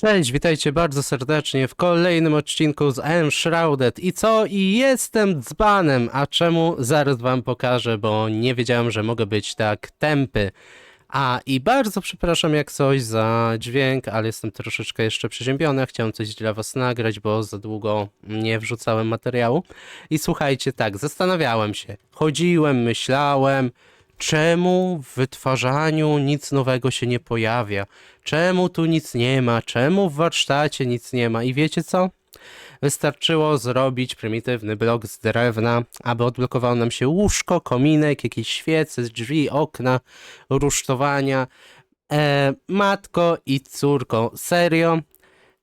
Cześć, witajcie bardzo serdecznie w kolejnym odcinku z Enshrouded. I co? I jestem dzbanem. A czemu? Zaraz wam pokażę, bo nie wiedziałem, że mogę być tak tępy. A i bardzo przepraszam jak coś za dźwięk, ale jestem troszeczkę jeszcze przeziębiony. Chciałem coś dla was nagrać, bo za długo nie wrzucałem materiału. I słuchajcie, tak, zastanawiałem się. Chodziłem, myślałem, czemu w wytwarzaniu nic nowego się nie pojawia. Czemu tu nic nie ma? Czemu w warsztacie nic nie ma? I wiecie co? Wystarczyło zrobić prymitywny blok z drewna, aby odblokowało nam się łóżko, kominek, jakieś świece, drzwi, okna, rusztowania. E, matko i córko, serio?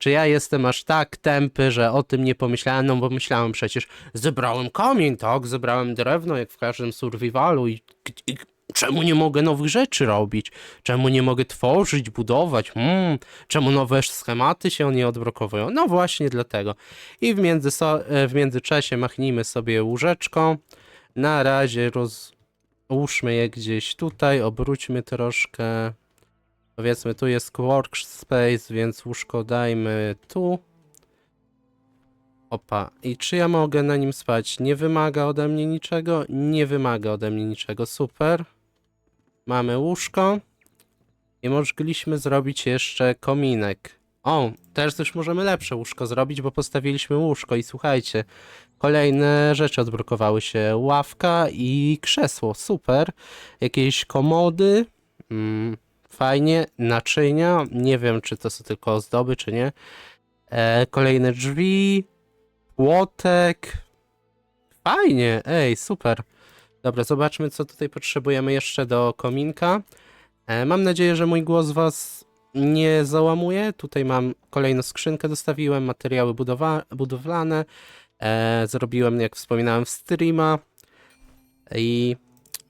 Czy ja jestem aż tak tępy, że o tym nie pomyślałem? No bo myślałem przecież, zebrałem kamień, tak? Zebrałem drewno, jak w każdym survivalu i, i czemu nie mogę nowych rzeczy robić? Czemu nie mogę tworzyć, budować? Hmm, czemu nowe schematy się nie odblokowują? No właśnie dlatego. I w, międzyso- e, w międzyczasie machnijmy sobie łóżeczko. Na razie rozłóżmy je gdzieś tutaj, obróćmy troszkę. Powiedzmy, tu jest workspace, więc łóżko dajmy tu. Opa, i czy ja mogę na nim spać? Nie wymaga ode mnie niczego? Nie wymaga ode mnie niczego, super. Mamy łóżko. I mogliśmy zrobić jeszcze kominek. O, teraz już możemy lepsze łóżko zrobić, bo postawiliśmy łóżko i słuchajcie, kolejne rzeczy odblokowały się. Ławka i krzesło, super. Jakieś komody, mm, fajnie. Naczynia, nie wiem czy to są tylko ozdoby, czy nie. E, kolejne drzwi, płotek. Fajnie, ej, super. Dobra, zobaczmy, co tutaj potrzebujemy jeszcze do kominka. E, mam nadzieję, że mój głos was nie załamuje. Tutaj mam kolejną skrzynkę, dostawiłem materiały budowa- budowlane. E, zrobiłem, jak wspominałem, streama. I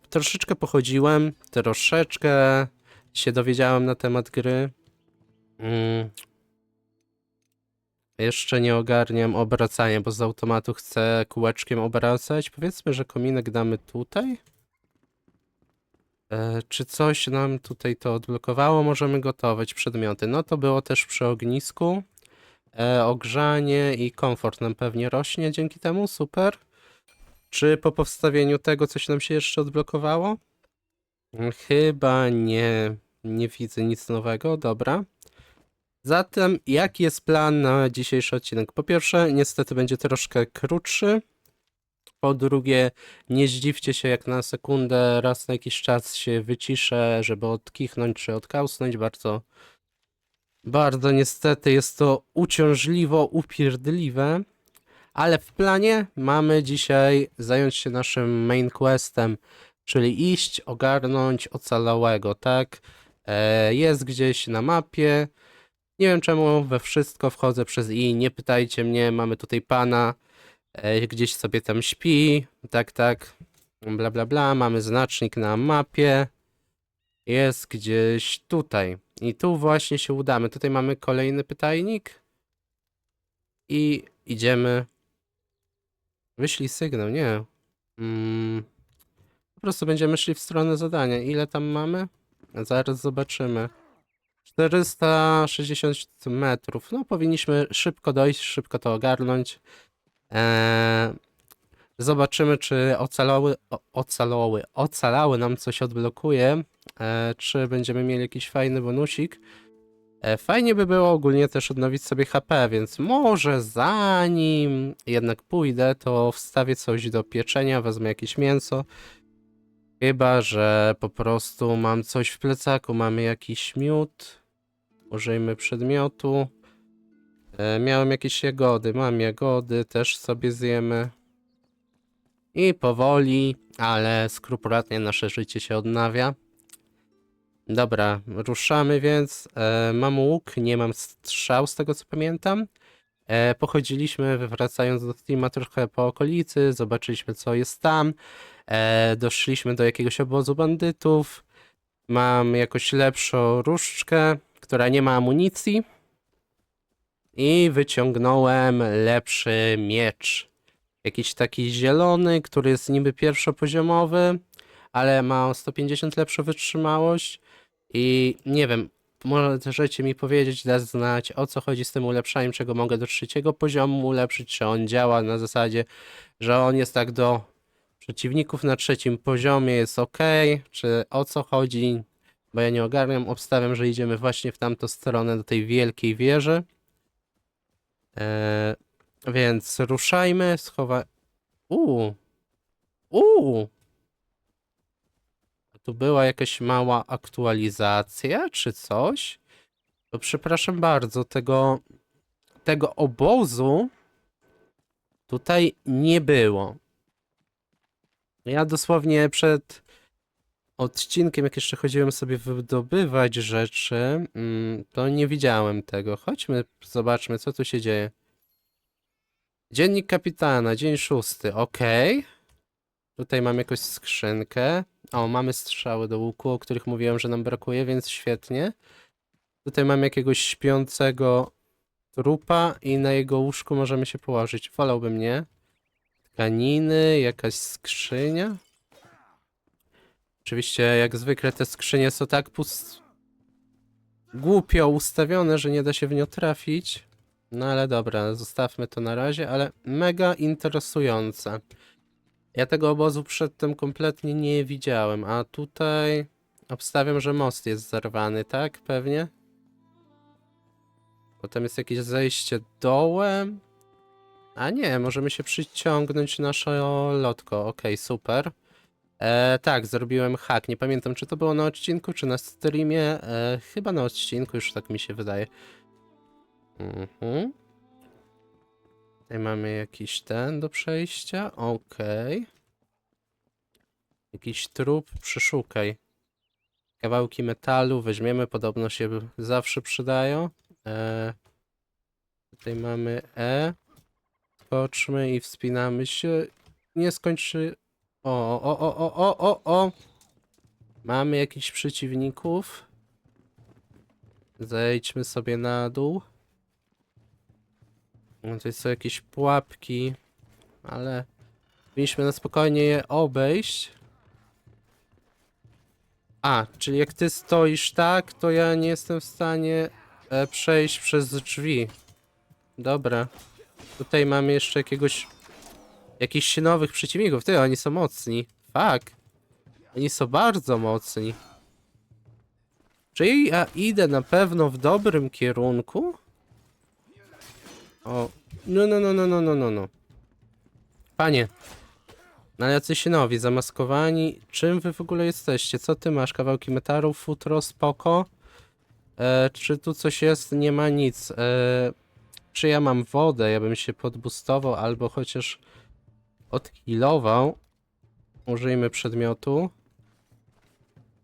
troszeczkę pochodziłem, troszeczkę się dowiedziałem na temat gry. Mm. Jeszcze nie ogarniam obracania, bo z automatu chcę kółeczkiem obracać. Powiedzmy, że kominek damy tutaj. E, czy coś nam tutaj to odblokowało? Możemy gotować przedmioty. No to było też przy ognisku. E, ogrzanie i komfort nam pewnie rośnie dzięki temu. Super. Czy po powstawieniu tego coś nam się jeszcze odblokowało? Mm, Chyba nie. Nie widzę nic nowego. Dobra. Zatem, jaki jest plan na dzisiejszy odcinek? Po pierwsze, niestety będzie troszkę krótszy. Po drugie, nie zdziwcie się, jak na sekundę raz na jakiś czas się wyciszę, żeby odkichnąć czy odkausnąć. Bardzo, bardzo niestety jest to uciążliwo, upierdliwe. Ale w planie mamy dzisiaj zająć się naszym main questem, czyli iść, ogarnąć ocalałego, tak? E, jest gdzieś na mapie. Nie wiem czemu we wszystko wchodzę przez i, nie pytajcie mnie, mamy tutaj pana, e, gdzieś sobie tam śpi, tak, tak, bla, bla, bla, mamy znacznik na mapie, jest gdzieś tutaj. I tu właśnie się udamy, tutaj mamy kolejny pytajnik. I idziemy, wyślij sygnał, nie, mm, po prostu będziemy szli w stronę zadania, ile tam mamy? Zaraz zobaczymy. 460 metrów. No, powinniśmy szybko dojść, szybko to ogarnąć. Eee, zobaczymy, czy ocalały, o, ocalały, ocalały nam coś odblokuje. Eee, czy będziemy mieli jakiś fajny bonusik. Eee, fajnie by było ogólnie też odnowić sobie HP, więc może zanim jednak pójdę, to wstawię coś do pieczenia, wezmę jakieś mięso. Chyba, że po prostu mam coś w plecaku, mamy jakiś miód. Użyjmy przedmiotu. E, miałem jakieś jagody, mam jagody, też sobie zjemy. I powoli, ale skrupulatnie nasze życie się odnawia. Dobra, ruszamy więc. E, mam łuk, nie mam strzał z tego co pamiętam. E, pochodziliśmy, wracając do Steama trochę po okolicy, zobaczyliśmy co jest tam. E, doszliśmy do jakiegoś obozu bandytów. Mam jakoś lepszą różdżkę, która nie ma amunicji. I wyciągnąłem lepszy miecz. Jakiś taki zielony, który jest niby pierwszopoziomowy, ale ma o 150 lepszą wytrzymałość. I nie wiem, możecie mi powiedzieć, dać znać, o co chodzi z tym ulepszaniem, czego mogę do trzeciego poziomu ulepszyć, czy on działa na zasadzie, że on jest tak do przeciwników na trzecim poziomie, jest ok, czy o co chodzi, bo ja nie ogarniam, obstawiam, że idziemy właśnie w tamtą stronę, do tej wielkiej wieży. Eee, więc ruszajmy, schowa... Uuu. Uuu. Tu była jakaś mała aktualizacja, czy coś? To przepraszam bardzo, tego, tego obozu tutaj nie było. Ja dosłownie przed odcinkiem, jak jeszcze chodziłem sobie wydobywać rzeczy, mm, to nie widziałem tego. Chodźmy, zobaczmy, co tu się dzieje. Dziennik kapitana, dzień szósty, okej. Tutaj mam jakąś skrzynkę. O, mamy strzały do łuku, o których mówiłem, że nam brakuje, więc świetnie. Tutaj mam jakiegoś śpiącego trupa i na jego łóżku możemy się położyć. Wolałbym nie. Tkaniny, jakaś skrzynia. Oczywiście, jak zwykle, te skrzynie są tak pust... głupio ustawione, że nie da się w nie trafić. No ale dobra, zostawmy to na razie, ale mega interesujące. Ja tego obozu przedtem kompletnie nie widziałem, a tutaj obstawiam, że most jest zerwany, tak? Pewnie? Potem jest jakieś zejście dołem. A nie, możemy się przyciągnąć nasze lotko. Okej, super. E, tak, zrobiłem hack. Nie pamiętam, czy to było na odcinku, czy na streamie. E, chyba na odcinku, już tak mi się wydaje. Mhm. Tutaj mamy jakiś ten do przejścia. Okej. Jakiś trup, przeszukaj. Kawałki metalu weźmiemy, podobno się zawsze przydają. E, tutaj mamy E. Skoczmy i wspinamy się. Nie skończy. O, o, o, o, o, o, o. Mamy jakichś przeciwników. Zejdźmy sobie na dół. No, Tutaj są jakieś pułapki, ale powinniśmy na spokojnie je obejść. A, czyli jak ty stoisz tak, to ja nie jestem w stanie e, przejść przez drzwi. Dobra. Tutaj mamy jeszcze jakiegoś... Jakichś nowych przeciwników. Ty, oni są mocni. Fuck. Oni są bardzo mocni. Czy ja idę na pewno w dobrym kierunku? O, no, no, no, no, no, no, no, no. Panie, no ale jacyś nowi, zamaskowani. Czym wy w ogóle jesteście? Co ty masz? Kawałki metalu, futro, spoko? E, czy tu coś jest? Nie ma nic. E, czy ja mam wodę? Ja bym się podbustował albo chociaż odhealował. Użyjmy przedmiotu.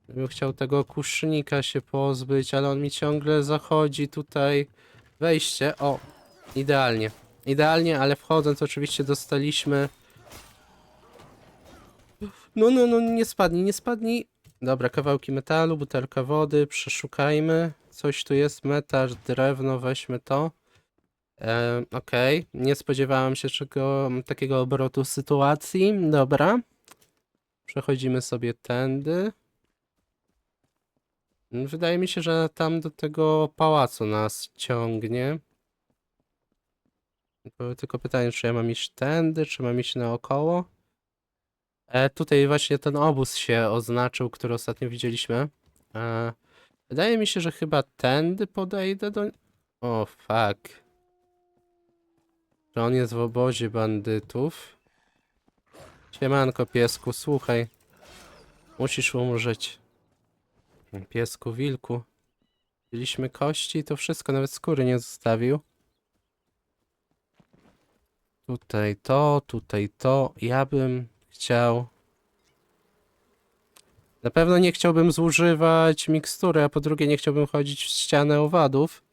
Bym chciał tego kusznika się pozbyć, ale on mi ciągle zachodzi tutaj. Wejście. O, Idealnie. Idealnie, ale wchodząc oczywiście dostaliśmy... No, no, no, nie spadnij, nie spadnij. Dobra, kawałki metalu, butelka wody, przeszukajmy. Coś tu jest, metal, drewno, weźmy to. E, Okej, nie spodziewałem się czego, takiego obrotu sytuacji. Dobra. Przechodzimy sobie tędy. Wydaje mi się, że tam do tego pałacu nas ciągnie. Tylko- Tylko pytanie, czy ja mam iść tędy, czy mam iść naokoło? E, tutaj właśnie ten obóz się oznaczył, który ostatnio widzieliśmy. E, wydaje mi się, że chyba tędy podejdę do... O, fuck. Że on jest w obozie bandytów. Siemanko, piesku, słuchaj. Musisz umrzeć. Piesku, wilku. Wzięliśmy kości, to wszystko, nawet skóry nie zostawił. Tutaj to, tutaj to. Ja bym chciał. Na pewno nie chciałbym zużywać mikstury, a po drugie nie chciałbym chodzić w ścianę owadów.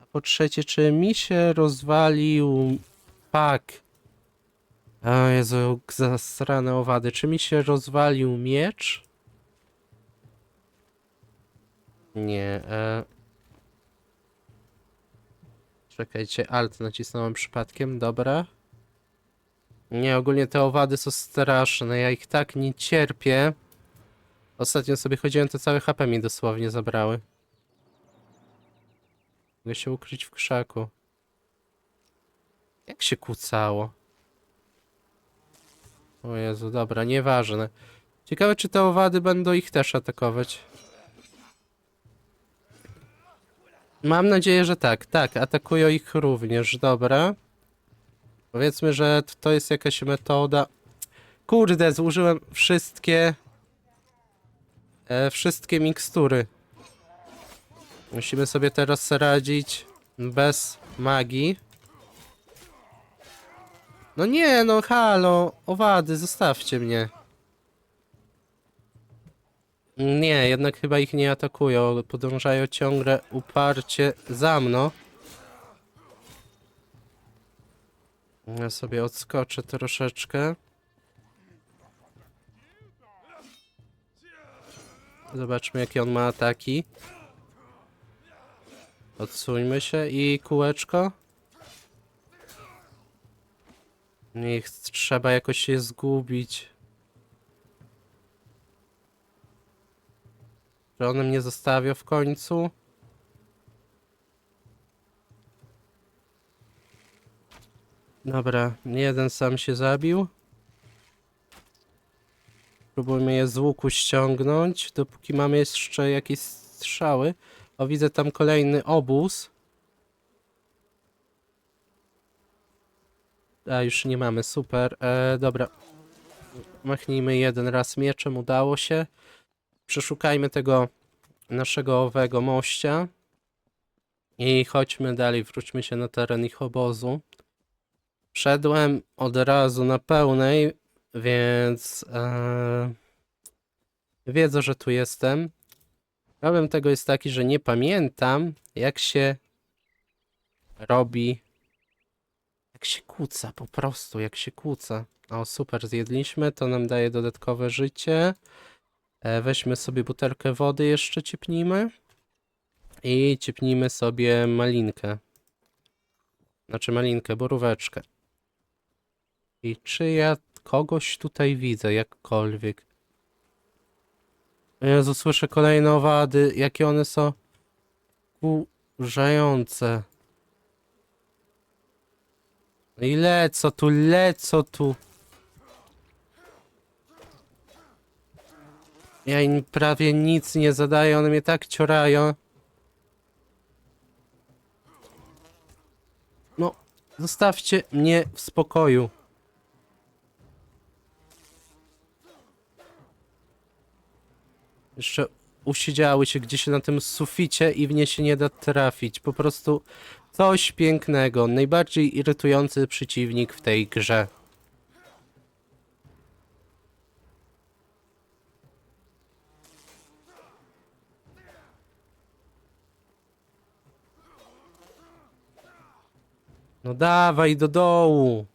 A po trzecie, czy mi się rozwalił... Fuck. O Jezu, zasrane owady. Czy mi się rozwalił miecz? Nie. E... Czekajcie, alt nacisnąłem przypadkiem, dobra. Nie, ogólnie te owady są straszne, ja ich tak nie cierpię. Ostatnio sobie chodziłem, to całe HP mi dosłownie zabrały. Mogę się ukryć w krzaku. Jak się kłócało? O Jezu, dobra, nieważne. Ciekawe, czy te owady będą ich też atakować. Mam nadzieję, że tak. Tak, atakują ich również. Dobra. Powiedzmy, że to jest jakaś metoda. Kurde, zużyłem wszystkie. E, wszystkie mikstury. Musimy sobie teraz radzić bez magii. No nie, no halo, owady, zostawcie mnie. Nie, jednak chyba ich nie atakują. Podążają ciągle uparcie za mną. Ja sobie odskoczę troszeczkę. Zobaczmy, jakie on ma ataki. Odsuńmy się i kółeczko. Niech trzeba jakoś się zgubić. Że on mnie zostawia w końcu? Dobra, jeden sam się zabił. Próbujmy je z łuku ściągnąć, dopóki mamy jeszcze jakieś strzały. O, widzę tam kolejny obóz. A, już nie mamy, super. E, dobra. Machnijmy jeden raz mieczem, udało się. Przeszukajmy tego naszego owego mościa. I chodźmy dalej, wróćmy się na teren ich obozu. Wszedłem od razu na pełnej, więc e, że tu jestem. Problem tego jest taki, że nie pamiętam, jak się robi. Jak się kłóca, po prostu, jak się kłóca. O, super, zjedliśmy, to nam daje dodatkowe życie. E, weźmy sobie butelkę wody, jeszcze ciepnijmy. I ciepnijmy sobie malinkę. Znaczy malinkę, boróweczkę. I czy ja kogoś tutaj widzę, jakkolwiek? Jezu, słyszę kolejne owady, jakie one są kurzające. I lecą tu, lecą tu. Ja im prawie nic nie zadaję, one mnie tak ciorają. No, zostawcie mnie w spokoju. Jeszcze usiedziały się gdzieś na tym suficie i w nie się nie da trafić. Po prostu coś pięknego. Najbardziej irytujący przeciwnik w tej grze. No dawaj do dołu.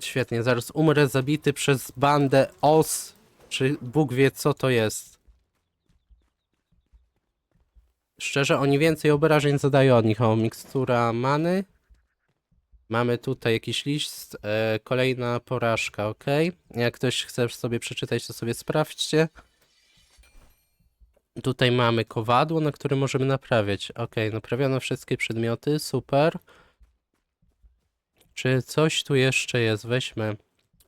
Świetnie, zaraz umrę zabity przez bandę os, czy Bóg wie co to jest. Szczerze, oni więcej obrażeń zadają od nich. O, mikstura many. Mamy tutaj jakiś list, e, kolejna porażka, ok? Jak ktoś chce sobie przeczytać, to sobie sprawdźcie. Tutaj mamy kowadło, na którym możemy naprawiać. Ok, naprawiono wszystkie przedmioty, super. Czy coś tu jeszcze jest? Weźmy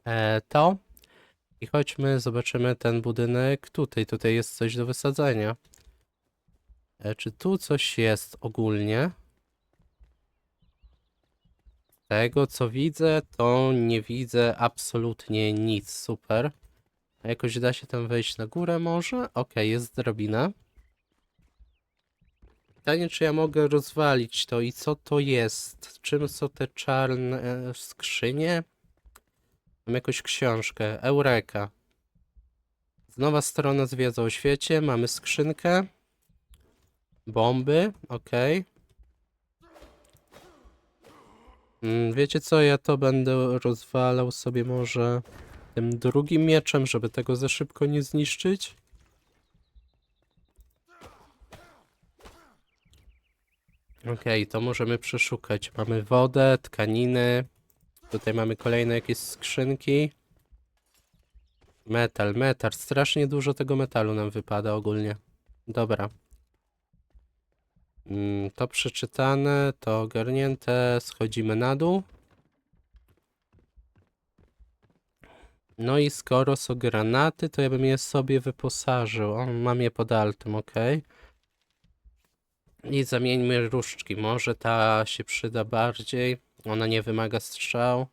e, to i chodźmy, zobaczymy ten budynek. Tutaj, tutaj jest coś do wysadzenia. E, czy tu coś jest ogólnie? Tego co widzę, to nie widzę absolutnie nic. Super. A jakoś da się tam wejść na górę może? Okej, jest drabina. Pytanie, czy ja mogę rozwalić to i co to jest? Czym są te czarne e, skrzynie? Mam jakąś książkę. Eureka. Nowa strona z wiedzą o świecie. Mamy skrzynkę. Bomby. Okej. Mm, Wiecie co? Ja to będę rozwalał sobie może tym drugim mieczem, żeby tego za szybko nie zniszczyć. Okej, to możemy przeszukać. Mamy wodę, tkaniny. Tutaj mamy kolejne jakieś skrzynki. Metal, metal. Strasznie dużo tego metalu nam wypada ogólnie. Dobra. Mm, To przeczytane, to ogarnięte. Schodzimy na dół. No i skoro są granaty, to ja bym je sobie wyposażył. O, mam je pod altem, ok. I zamieńmy różdżki. Może ta się przyda bardziej. Ona nie wymaga strzał.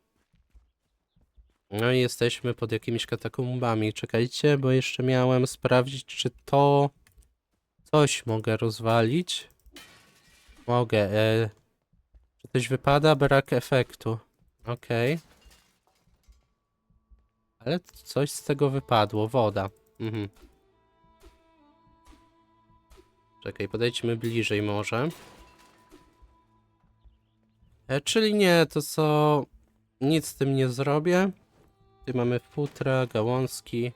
No i jesteśmy pod jakimiś katakumbami. Czekajcie, bo jeszcze miałem sprawdzić, czy to coś mogę rozwalić. Mogę. E... Czy coś wypada? Brak efektu. Okej. Ale coś z tego wypadło. Woda. Mhm. Czekaj, podejdźmy bliżej może. E, czyli nie, to co... Nic z tym nie zrobię. Tu mamy futra, gałązki.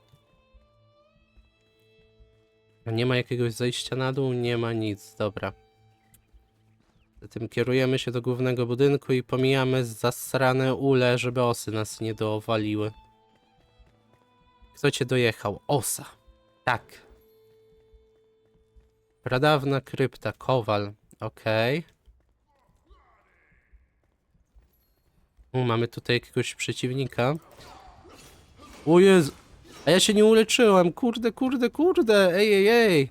Nie ma jakiegoś zejścia na dół? Nie ma nic, dobra. Zatem kierujemy się do głównego budynku i pomijamy zasrane ule, żeby osy nas nie dowaliły. Kto cię dojechał? Osa. Tak. Pradawna krypta, kowal. Okej. U, mamy tutaj jakiegoś przeciwnika. O Jezu. A ja się nie uleczyłem. Kurde, kurde, kurde. Ej, ej, ej.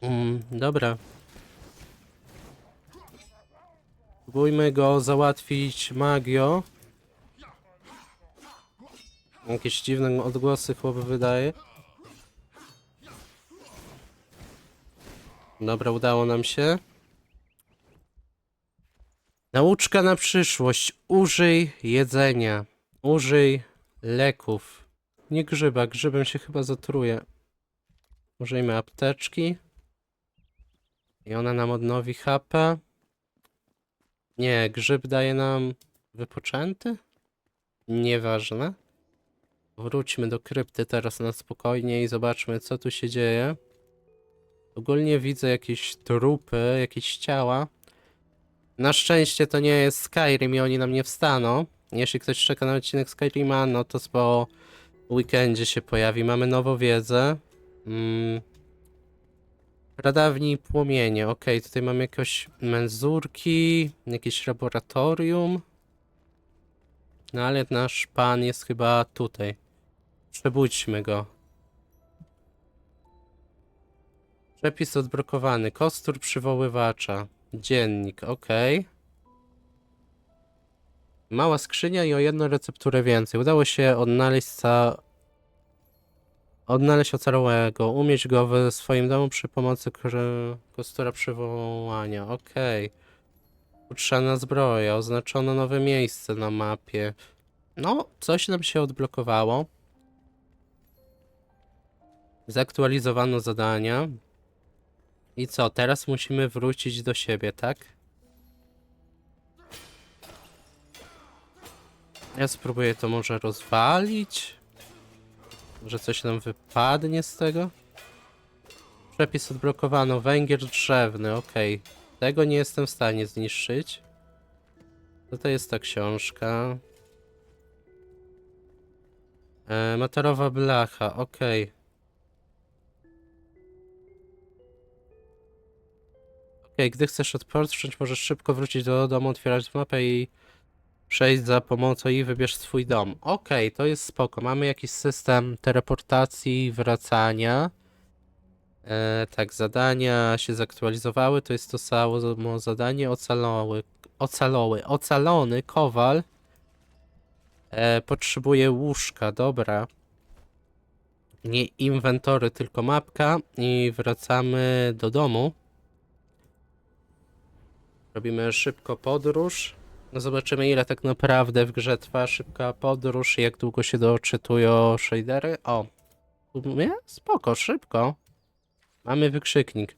Mm, dobra. Spróbujmy go załatwić magio. Jakieś dziwne odgłosy chłop wydaje. Dobra, udało nam się. Nauczka na przyszłość. Użyj jedzenia. Użyj leków. Nie grzyba, grzybem się chyba zatruje. Użyjmy apteczki. I ona nam odnowi HP. Nie, grzyb daje nam wypoczęty? Nieważne. Wróćmy do krypty teraz na spokojnie i zobaczmy co tu się dzieje. Ogólnie widzę jakieś trupy, jakieś ciała. Na szczęście to nie jest Skyrim i oni nam nie wstaną. Jeśli ktoś czeka na odcinek Skyrima, no to po weekendzie się pojawi. Mamy nową wiedzę. Mm. Pradawni płomienie. Ok, tutaj mamy jakieś menzurki, jakieś laboratorium. No ale nasz pan jest chyba tutaj. Przebudźmy go. Przepis odblokowany. Kostur przywoływacza. Dziennik, ok. Mała skrzynia i o jedną recepturę więcej. Udało się odnaleźć ca... Odnaleźć ocalałego. Umieść go w swoim domu przy pomocy kostura przywołania. Okej. Utrzana zbroja. Oznaczono nowe miejsce na mapie. No, coś nam się odblokowało. Zaktualizowano zadania. I co, teraz musimy wrócić do siebie, tak? Ja spróbuję to może rozwalić. Może coś nam wypadnie z tego? Przepis odblokowano. Węgiel drzewny, okej. Tego nie jestem w stanie zniszczyć. No to jest ta książka. E, blacha, okej. Okej, gdy chcesz odpocząć, możesz szybko wrócić do domu, otwierać mapę i przejść za pomocą i wybierz swój dom. Okej, to jest spoko. Mamy jakiś system teleportacji, wracania. E, tak, zadania się zaktualizowały. To jest to samo zadanie. Ocalały, ocaloły, ocalony kowal. E, potrzebuje łóżka, dobra. Nie inwentory, tylko mapka. I wracamy do domu. Robimy szybko podróż. No zobaczymy ile tak naprawdę w grze trwa szybka podróż jak długo się doczytują shadery. O, w spoko, szybko. Mamy wykrzyknik.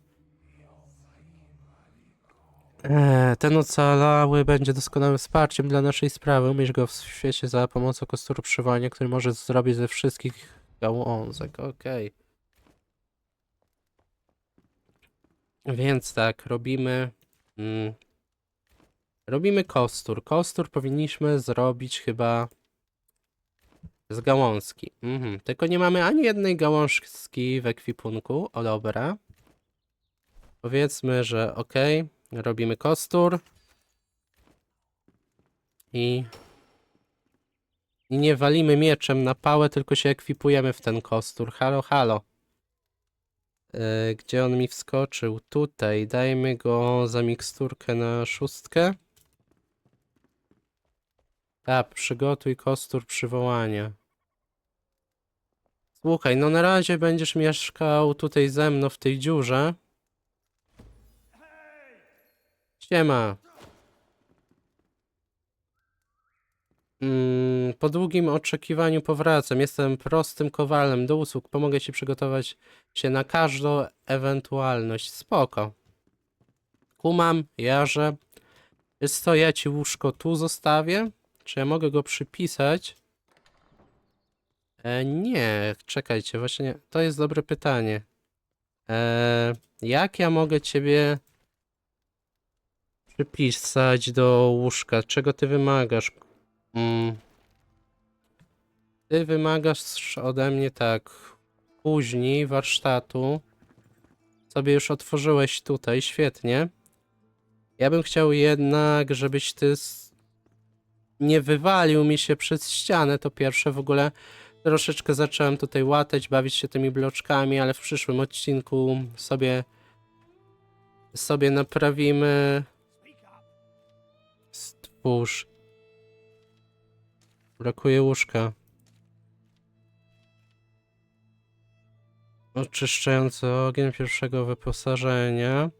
Eee, ten ocalały będzie doskonałym wsparciem dla naszej sprawy. Umiesz go w świecie za pomocą kosturu przywołania, który może zrobić ze wszystkich gałązek. Okej. Więc tak, robimy... Mm, Robimy kostur. Kostur powinniśmy zrobić chyba Z gałązki. Mhm. Tylko nie mamy ani jednej gałązki w ekwipunku. O dobra. Powiedzmy, że ok. Robimy kostur. I... I nie walimy mieczem na pałę, tylko się ekwipujemy w ten kostur. Halo, halo. Yy, gdzie on mi wskoczył? Tutaj. Dajmy go za miksturkę na szóstkę. Tak, przygotuj kostur przywołania. Słuchaj, no na razie będziesz mieszkał tutaj ze mną w tej dziurze. Siema. Mm, po długim oczekiwaniu powracam. Jestem prostym kowalem do usług. Pomogę ci przygotować się na każdą ewentualność. Spoko. Kumam, jarze. Wiesz co, ja ci łóżko tu zostawię. Czy ja mogę go przypisać? E, nie, czekajcie, właśnie to jest dobre pytanie. E, jak ja mogę ciebie przypisać do łóżka? Czego ty wymagasz? Mm. Ty wymagasz ode mnie tak później warsztatu. Sobie już otworzyłeś tutaj, świetnie. Ja bym chciał jednak, żebyś ty nie wywalił mi się przez ścianę, to pierwsze w ogóle. Troszeczkę zacząłem tutaj łatać, bawić się tymi bloczkami, ale w przyszłym odcinku sobie sobie naprawimy. Stwórz. Brakuje łóżka. Oczyszczający ogień pierwszego wyposażenia.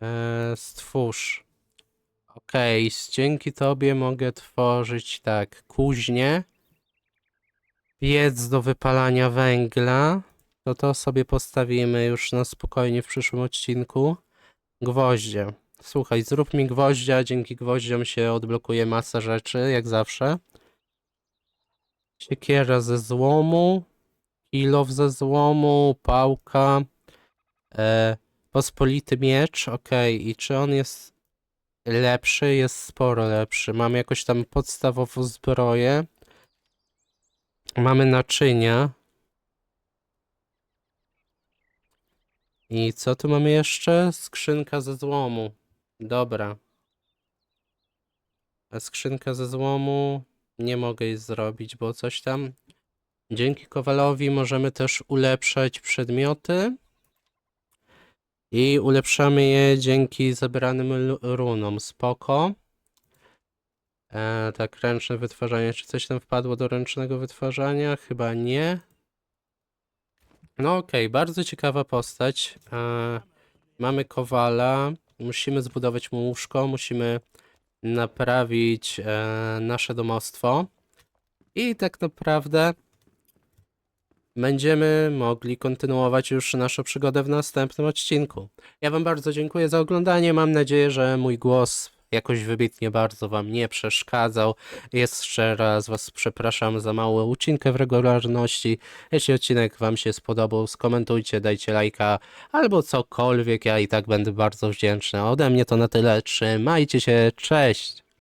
Eee, stwórz Okej, dzięki tobie mogę tworzyć tak, kuźnię, piec do wypalania węgla, to to sobie postawimy już na spokojnie w przyszłym odcinku. Gwoździe. Słuchaj, zrób mi gwoździa, dzięki gwoździom się odblokuje masa rzeczy, jak zawsze. Siekiera ze złomu, kilow ze złomu, pałka, e, pospolity miecz, okej, i czy on jest lepszy? Jest sporo lepszy. Mamy jakoś tam podstawową zbroję. Mamy naczynia. I co tu mamy jeszcze? Skrzynka ze złomu. Dobra. A skrzynka ze złomu nie mogę jej zrobić, bo coś tam. Dzięki Kowalowi możemy też ulepszać przedmioty. I ulepszamy je dzięki zebranym runom. Spoko. E, tak, ręczne wytwarzanie. Czy coś tam wpadło do ręcznego wytwarzania? Chyba nie. No okej, bardzo ciekawa postać. E, mamy Kowala. Musimy zbudować mu łóżko. Musimy naprawić e, nasze domostwo. I tak naprawdę będziemy mogli kontynuować już naszą przygodę w następnym odcinku. Ja Wam bardzo dziękuję za oglądanie. Mam nadzieję, że mój głos jakoś wybitnie bardzo Wam nie przeszkadzał. Jeszcze raz Was przepraszam za małą ucinkę w regularności. Jeśli odcinek Wam się spodobał, skomentujcie, dajcie lajka albo cokolwiek. Ja i tak będę bardzo wdzięczny. Ode mnie to na tyle. Trzymajcie się. Cześć!